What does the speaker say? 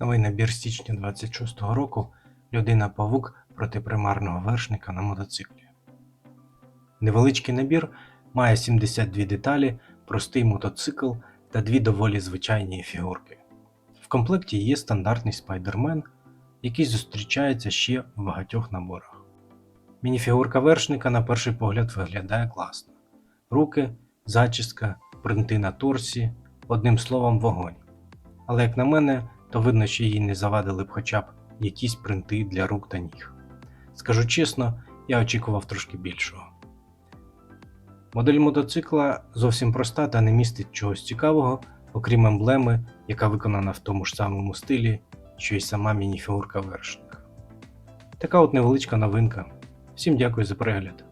Новий набір січня 26-го року Людина Павук проти примарного вершника на мотоциклі. Невеличкий набір має 72 деталі, простий мотоцикл та дві доволі звичайні фігурки. В комплекті є стандартний спайдермен, який зустрічається ще в багатьох наборах. Мініфігурка вершника на перший погляд виглядає класно. Руки, зачіска, принти на торсі, одним словом, вогонь. Але як на мене, то видно, що їй не завадили б хоча б якісь принти для рук та ніг. Скажу чесно, я очікував трошки більшого. Модель мотоцикла зовсім проста та не містить чогось цікавого, окрім емблеми, яка виконана в тому ж самому стилі, що й сама мініфігурка вершника. Така от невеличка новинка. Всім дякую за перегляд.